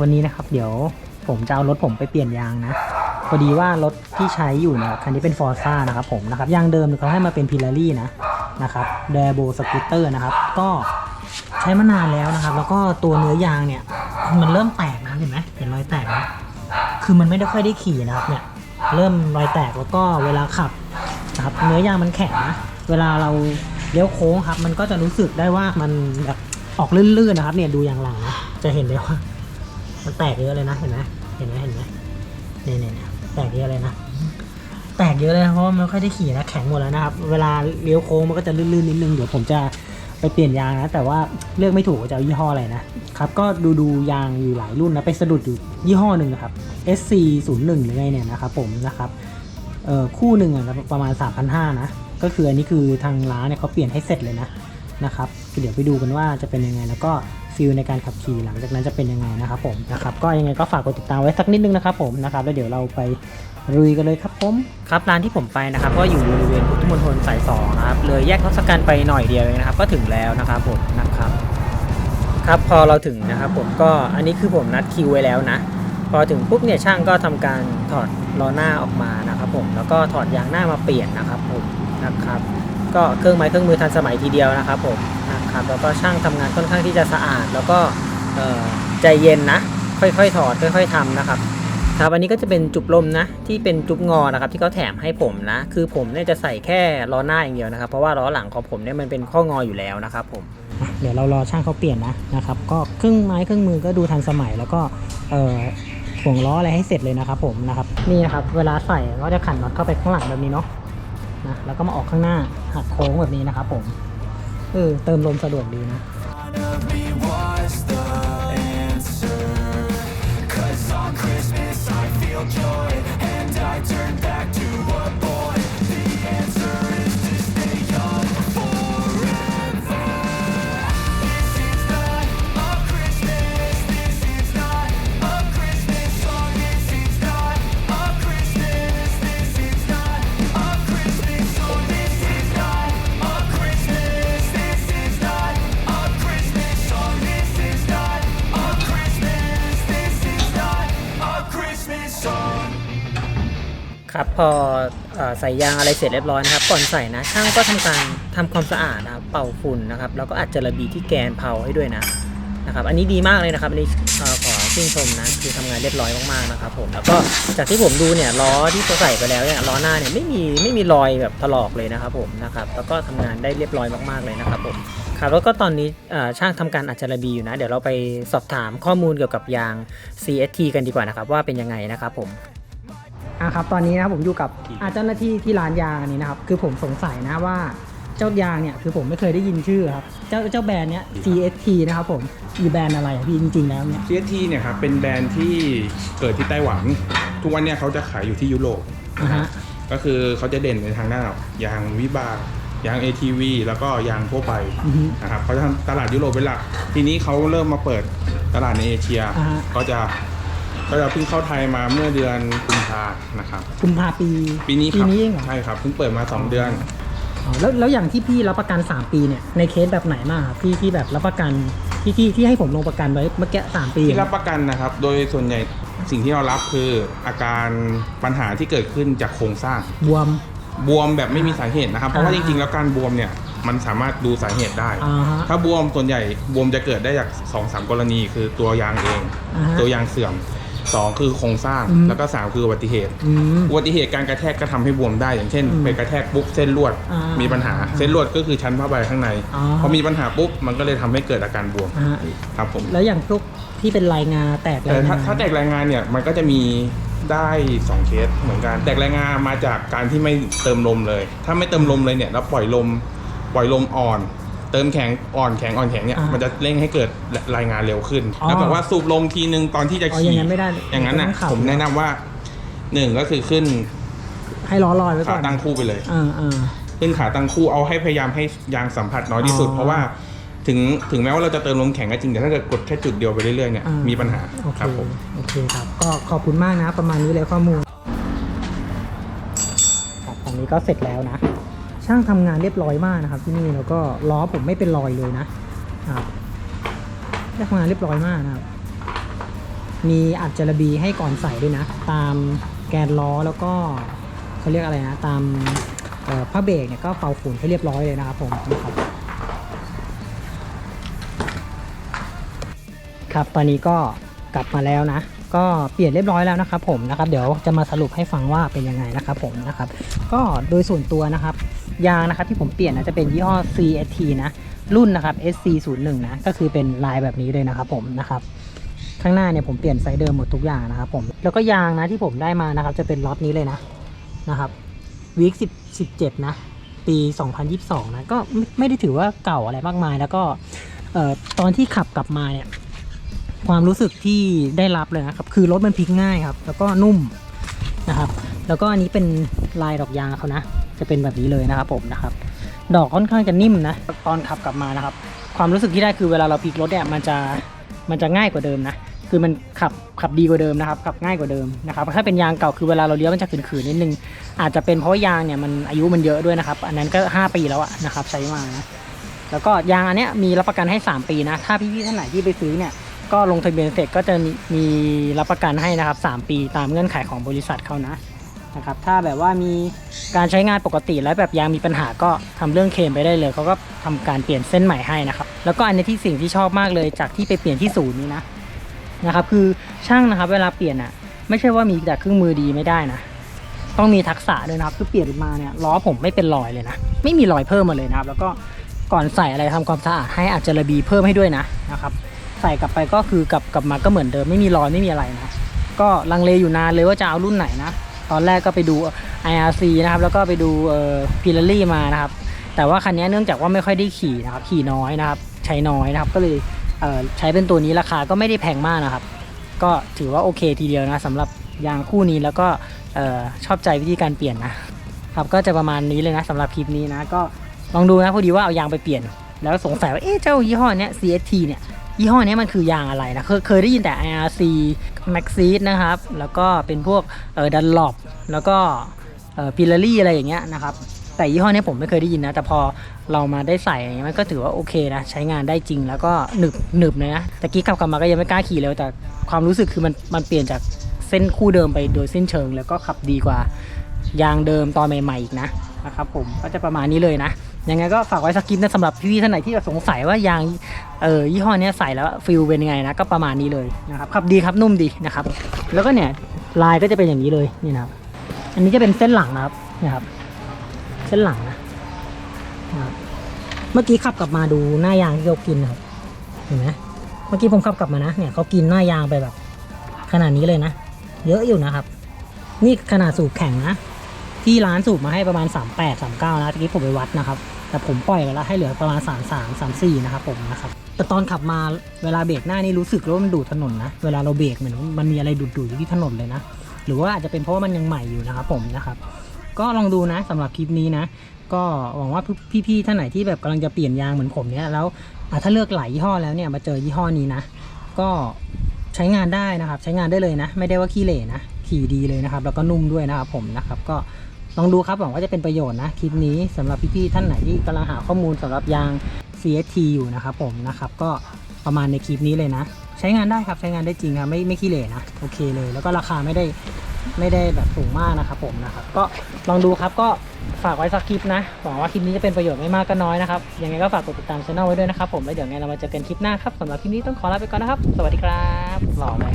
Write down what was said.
วันนี้นะครับ เดี๋ยวผมจะเอารถผมไปเปลี่ยนยางนะพอดีว่ารถที่ใช้อยู่เนี่ยคันนี้เป็นฟอร์ซ่านะครับผมนะครับยางเดิมเขาให้มาเป็นพิลารี่นะนะครับเดโบสกูตเตอร์นะครับ ก็ใช้มานานแล้วนะครับ แล้วก็ตัวเนื้อยางเนี่ยมันเริ่มแตกนะเห็นไหมเห็นรอยแตกไหมคือมันไม่ได้ค่อยได้ขี่นะครับเนี่ยเริ่มรอยแตกแล้วก็เวลาขับนะครับเนื้อยางมันแข็งนะเวลาเราเลี้ยวโค้งครับ มันก็จะรู้สึกได้ว่ามันแบบออกลื่นๆนะครับเนี่ยดูอย่างหลังนะจะเห็นเลยว่า มันแตกเยอะเลยนะเห็นไหมเห็นไหมเห็นไหมเนี่ยเนี่ยแตกเยอะเลยนะ แตกเยอะเลยเพราะมันไม่ค่อยได้ขี่นะแข็งหมดแล้วนะครับ เวลาเลี้ยวโค้งมันก็จะลื่นๆนิดนึงเดี๋ยวผมจะไปเปลี่ยนยางนะ แต่ว่าเลือกไม่ถูกจะเอายี่ห้ออะไรนะครับ ก็ดูดูยางอยู่หลายรุ่นนะไปสะดุดอยู่ยี่ห้อหนึ่งนะครับ SC 0 1หรือไงเนี่ยนะครับผมนะครับเอ่อคู่หนึ่งอะประมาณ 3,500นะก็คืออันนี้คือทางร้านเนี่ยเขาเปลี่ยนให้เสร็จเลยนะนะครับเดี๋ยวไปดูกันว่าจะเป็นยังไงแล้วก็ ฟิลในการขับขี่หลังจากนั้นจะเป็นยังไงนะครับผมนะครับก็ยังไงก็ฝากกดติดตามไว้สักนิดนึงนะครับผมนะครับแล้วเดี๋ยวเราไปรุยกันเลยครับผมครับร้านที่ผมไปนะครับก็อยู่บริเวณพุทธมณฑลสายสองนะครับเลยแยกทศกัณฐ์ไปหน่อยเดียวเองนะครับ ก็ถึงแล้วนะครับผมนะครับครับพอเราถึงนะครับผมก็อันนี้คือผมนัดคิวไว้แล้วนะ พอถึงปุ๊บเนี่ยช่างก็ทำการถอดล้อหน้าออกมานะครับผมแล้วก็ถอดยางหน้ามาเปลี่ยนนะครับผมนะครับ ก็เครื่องไม้เครื่องมือทันสมัยทีเดียวนะครับผม ครับแล้วก็ช่างทำงานค่อนข้างที่จะสะอาด แล้วก็ใจเย็นนะ ค่อยๆถอดค่อย ๆทำนะครับครับอันนี้ก็จะเป็นจุบลมนะที่เป็นจุบงอนะครับ ที่เขาแถมให้ผมนะ คือผมเนี่ยจะใส่แค่ล้อหน้าอย่างเดียวนะครับ เพราะว่าล้อหลังของผมเนี่ยมันเป็นข้องออยู่แล้วนะครับผมเดี๋ยวเรารอช่างเขาเปลี่ยนนะนะครับ ก็เครื่องไม้เครื่องมือก็ดูทันสมัย แล้วก็เอ่อห่วงล้ออะไรให้เสร็จเลยนะครับ ผมนะครับนี่นะครับ เวลาใส่ก็จะขันน็อตเข้าไปข้างหลังแบบนี้เนาะนะแล้วก็มาออกข้างหน้าหักโค้งแบบนี้นะครับผม เออเติมลมสะดวกดีนะ อเอ่อใส่ยางอะไรเสร็จเรียบร้อยนะครับ ก่อนใส่นะช่างก็ทำการทำความสะอาดนะครับเป่าฝุ่นนะครับแล้วก็อาจจะระบีที่แกนเผาให้ด้วยนะนะครับ อันนี้ดีมากเลยนะครับอันนี้ขอชื่นชมนะคือทำงานเรียบร้อยมากๆนะครับผมแล้วก็จากที่ผมดูเนี่ยล้อที่เขาใส่ไปแล้วเนี่ยล้อหน้าเนี่ยไม่มีไม่มีรอยแบบถลอกเลยนะครับผมนะครับแล้วก็ทำงานได้เรียบร้อยมากๆเลยนะครับผมครับแล้วก็ตอนนี้ช่างทำการอัจฉระบีอยู่นะ เดี๋ยวเราไปสอบถามข้อมูลเกี่ยวกับยาง CST กันดีกว่านะครับว่าเป็นยังไงนะครับผม อะครับตอนนี้นะครับผมอยู่กับอาเจ้าหน้าที่ที่ร้านยางอันนี้นะครับคือผมสงสัยนะว่าเจ้ายางเนี่ยคือผมไม่เคยได้ยินชื่อครับเจ้าเจ้าแบรนด์เนี้ย CST นะครับผมมีแบรนด์อะไรอะพี่จริงๆแล้วเนี่ย CST เนี่ยครับเป็นแบรนด์ที่เกิดที่ไต้หวัน ทุกวันเนี่ยเขาจะขายอยู่ที่ยุโรปอ่าฮะ ก็คือเขาจะเด่นในทางด้านยางวิบากยาง ATV แล้วก็ยางทั่วไปอือฮึนะครับเขาจะทำตลาดยุโรปเป็นหลัก ทีนี้เขาเริ่มมาเปิดตลาดในเอเชีย อ่าฮะ ก็จะ ก็จะเพิ่งเข้าไทยมาเมื่อเดือนกุมภานะครับกุมภาปี ปีนี้คปีรับนี้เองเหรอ ใช่ครับเพิ่งเปิดมา2เดือน อ๋อแล้วแล้วอย่างที่พี่รับประกัน 3 ปีเนี่ยในเคสแบบไหนมากครับพี่ที่แบบรับประกันที่ที่ที่ให้ผมลงประกันไว้เมื่อกี้สามปีที่รับประกันนะครับ โดยส่วนใหญ่สิ่งที่เรารับคืออาการปัญหาที่เกิดขึ้นจากโครงสร้าง บวม บวมแบบไม่มีสาเหตุนะครับ เพราะว่าอ่าจริงๆ แล้วการบวมเนี่ยมันสามารถดูสาเหตุได้ อ่าฮะถ้าบวมส่วนใหญ่บวมจะเกิดได้จาก2อสามกรณี คือตัวยางเอง อ่าฮะ ตัวยางเสื่อม สองคือโครงสร้างอืมแล้วก็สามคืออุบัติเหตุอืมอุบัติเหตุการกระแทกก็ทำให้บวมได้อย่างเช่นอืมไปกระแทกปุ๊บเส้นลวดอ่ามีมีปัญหาเส้นลวดก็คือชั้นผ้าใบข้างในอ๋อพอมีปัญหาปุ๊บมันก็เลยทำให้เกิดอาการบวมอ่าฮะครับผมแล้วอย่างพวกที่เป็นลายงาแตกแต่ลายถ้างาถ้าแตกรายงานเนี่ยมันก็จะมีได้สองเคสเหมือนกัน แตกรายงานมาจากการที่ไม่เติมลมเลย ถ้าไม่เติมลมเลยเนี่ยแล้วปล่อยลมปล่อยลมอ่อน เติมแข็งอ่อนแข็งอ่อนแข็งเนี่ยอ่ามัมันจะเร่งให้เกิดรายงานเร็วขึ้นอ๋อแล้วแบบว่าสูบลมทีนึงตอนที่จะอ๋ออขี่ย่างนั้นไม่ได้อย่างนั้นน่ะต้องขับ ผมแนะนำว่าหนึ่งก็คือขึ้นให้ล้อลอยไว้ก่ขาอนตั้งคู่ไปเลยอ่าอ่าขึ้นขาตั้งคู่เอาให้พยายามให้ยางสัมผัสน้อยที่สุด อ๋อเพราะว่าถึงถึงแม้ว่าเราจะเติมลมแข็งก็จริงแต่ถ้าเกิดกดแค่จุดเดียวไปเรื่อยๆเนี่ยอ่ามี มีปัญหาโอเคครับผมโอเคครับ ก็ขอบคุณมากนะ ประมาณนี้เลยข้อมูลครับตอนนี้ก็เสร็จแล้วนะ ช่างทำงานเรียบร้อยมากนะครับที่นี่แล้วก็ล้อผมไม่เป็นรอยเลยนะครับช่างทำงานเรียบร้อยมากนะครับ มีอัดจระบีให้ก่อนใส่ด้วยนะ ตามแกนล้อแล้วก็เขาเรียกอะไรนะ ตามผ้าเบรกเนี่ยก็เป่าฝุ่นให้เรียบร้อยเลยนะครับผมนะครับครับตอนนี้ก็กลับมาแล้วนะ ก็เปลี่ยนเรียบร้อยแล้วนะครับผมนะครับ เดี๋ยวจะมาสรุปให้ฟังว่าเป็นยังไงนะครับผมนะครับ ก็โดยส่วนตัวนะครับ ยางนะครับที่ผมเปลี่ยนนะจะเป็นยี่ห้อ CST นะรุ่นนะครับ SC01 นะก็คือเป็นลายแบบนี้เลยนะครับผมนะครับข้างหน้าเนี่ยผมเปลี่ยนไซส์เดิมหมดทุกอย่างนะครับผมแล้วก็ยางนะที่ผมได้มานะครับจะเป็นล็อตนี้เลยนะนะครับวีค10 17นะปี 2022 นะก็ไม่ได้ถือว่าเก่าอะไรมากมาย แล้วก็เออตอนที่ขับกลับมาเนี่ยความรู้สึกที่ได้รับเลยนะครับคือรถมันพลิกง่ายครับ แล้วก็นุ่มนะครับ แล้วก็อันนี้เป็นลายดอกยางเขานะ จะเป็นแบบนี้เลยนะครับผมนะครับ ดอกค่อนข้างจะนิ่มนะ ตอนขับกลับมานะครับ ความรู้สึกที่ได้คือเวลาเราพลิกรถเนี่ยมันจะมันจะง่ายกว่าเดิมนะคือมันขับขับดีกว่าเดิมนะครับขับง่ายกว่าเดิมนะครับถ้าเป็นยางเก่าคือเวลาเราเลี้ยวมันจะขืนๆนิดนึงอาจจะเป็นเพราะยางเนี่ยมันอายุมันเยอะด้วยนะครับ อันนั้นก็ 5 ปีแล้วอะนะครับใช้มานะแล้วก็ยางอันเนี้ยมีรับประกันให้ 3 ปีนะ ถ้าพี่ๆท่านไหนที่ไปซื้อเนี่ยก็ลงทะเบียนเสร็จก็จะมีมีรับประกันให้นะครับ 3 ปีตามเงื่อนไขของบริษัทเขานะ นะครับถ้าแบบว่ามีการใช้งานปกติแล้วแบบยางมีปัญหาก็ทำเรื่องเคลมไปได้เลยเขาก็ทำการเปลี่ยนเส้นใหม่ให้นะครับแล้วก็อันนี้ที่สิ่งที่ชอบมากเลยจากที่ไปเปลี่ยนที่ศูนย์นี้นะนะครับคือช่างนะครับเวลาเปลี่ยนอะไม่ใช่ว่ามีแต่เครื่องมือดีไม่ได้นะต้องมีทักษะด้วยนะครับคือเปลี่ยนมาเนี่ยล้อผมไม่เป็นรอยเลยนะไม่มีรอยเพิ่มมาเลยนะครับ แล้วก็ก่อนใส่อะไรทำความสะอาดให้อาจจะระบีเพิ่มให้ด้วยนะนะครับใส่กลับไปก็คือกลับกลับมาก็เหมือนเดิมไม่มีรอยไม่มีอะไรนะก็ลังเลอยู่นานเลยว่าจะเอารุ่นไหนนะ ตอนแรกก็ไปดู IRC นะครับแล้วก็ไปดูเอ่อพิลารี่มานะครับแต่ว่าคันนี้เนื่องจากว่าไม่ค่อยได้ขี่นะครับขี่น้อยนะครับใช้น้อยนะครับก็เลยเอ่อใช้เป็นตัวนี้ราคาก็ไม่ได้แพงมากนะครับ ก็ถือว่าโอเคทีเดียวนะสำหรับยางคู่นี้แล้วก็เอ่อชอบใจวิธีการเปลี่ยนนะครับก็จะประมาณนี้เลยนะสำหรับคลิปนี้นะก็ลองดูนะพอดีว่าเอายางไปเปลี่ยน แล้วสงสัยว่าเอ๊ะเจ้ายี่ห้อเนี้ย CST เนี่ย ยี่ห้อนี้มันคือยางอะไรนะเคยเคยได้ยินแต่ IRC Maxxis นะครับ แล้วก็เป็นพวกเออดันลอปแล้วก็เอ่อพิลารี่อะไรอย่างเงี้ยนะครับ แต่ยี่ห้อนี้ผมไม่เคยได้ยินนะ แต่พอเรามาได้ใส่อย่างเงี้ยมันก็ถือว่าโอเคนะ ใช้งานได้จริงแล้วก็หนึบหนึบเลยนะต่กี้ขับกลับมาก็ยังไม่กล้าขี่เลยแต่ความรู้สึกคือมันมันเปลี่ยนจากเส้นคู่เดิมไปโดยสิ้นเชิง แล้วก็ขับดีกว่ายางเดิมตอนใหม่ๆอีกนะนะครับผมก็จะประมาณนี้เลยนะ ยังไงก็ฝากไว้สักคลิปนะสำหรับพี่ๆท่านไหนที่สงสัยว่ายางเออยี่ห้อนี้ใส่แล้วฟิลเป็นยังไงนะก็ประมาณนี้เลยนะครับขับดีครับนุ่มดีนะครับ แล้วก็เนี่ยลายก็จะเป็นอย่างนี้เลยนี่นะครับ อันนี้จะเป็นเส้นหลังนะครับนี่ครับ เส้นหลังนะครับเมื่อกี้ขับกลับมาดูหน้ายางที่เขากินนะครับเห็นไหมเมื่อกี้ผมขับกลับมานะเนี่ยเขากินหน้ายางไปแบบ ขนาดนี้เลยนะ เยอะอยู่นะครับ นี่ขนาดสูบแข็งนะ ที่ร้านสูบมาให้ประมาณ 38 39นะทีนี้ผมไปวัดนะครับ แต่ผมปล่อยไปแล้วให้เหลือประมาณ 33 34 นะครับผมนะครับแต่ตอนขับมาเวลาเบรกหน้านี่รู้สึกว่ามันดูดถนนนะ เวลาเราเบรกเหมือนมันมีอะไรดูดๆอยู่ที่ถนนเลยนะ หรือว่าอาจจะเป็นเพราะว่ามันยังใหม่อยู่นะครับผมนะครับ ก็ลองดูนะสำหรับคลิปนี้นะ ก็หวังว่าพี่ๆท่านไหนที่แบบกำลังจะเปลี่ยนยางเหมือนผมเนี่ยแล้วถ้าเลือกหลายยี่ห้อแล้วเนี่ยมาเจอยี่ห้อนี้นะ ก็ใช้งานได้นะครับ ใช้งานได้เลยนะ ไม่ได้ว่าขี้เหร่นะขี่ดีเลยนะครับ แล้วก็นุ่มด้วยนะครับผมนะครับก็ ลองดูครับหวังว่าจะเป็นประโยชน์นะคลิปนี้สำหรับพี่ๆท่านไหนที่กำลังหาข้อมูลสำหรับยาง CST อยู่นะครับผมนะครับก็ประมาณในคลิปนี้เลยนะ ใช้งานได้ครับใช้งานได้จริงครับไม่ไม่ขี้เหร่นะโอเคเลย แล้วก็ราคาไม่ได้ไม่ได้แบบสูงมากนะครับผมนะครับก็ลองดูครับก็ฝากไว้สักคลิปนะหวังว่าคลิปนี้จะเป็นประโยชน์ไม่มากก็น้อยนะครับยังไงก็ฝากกดติดตามช่องไว้ด้วยนะครับผมแล้วเดี๋ยวไงเรามาเจอกันคลิปหน้าครับสำหรับคลิปนี้ต้องขอลาไปก่อนนะครับ สวัสดีครับหล่อเลย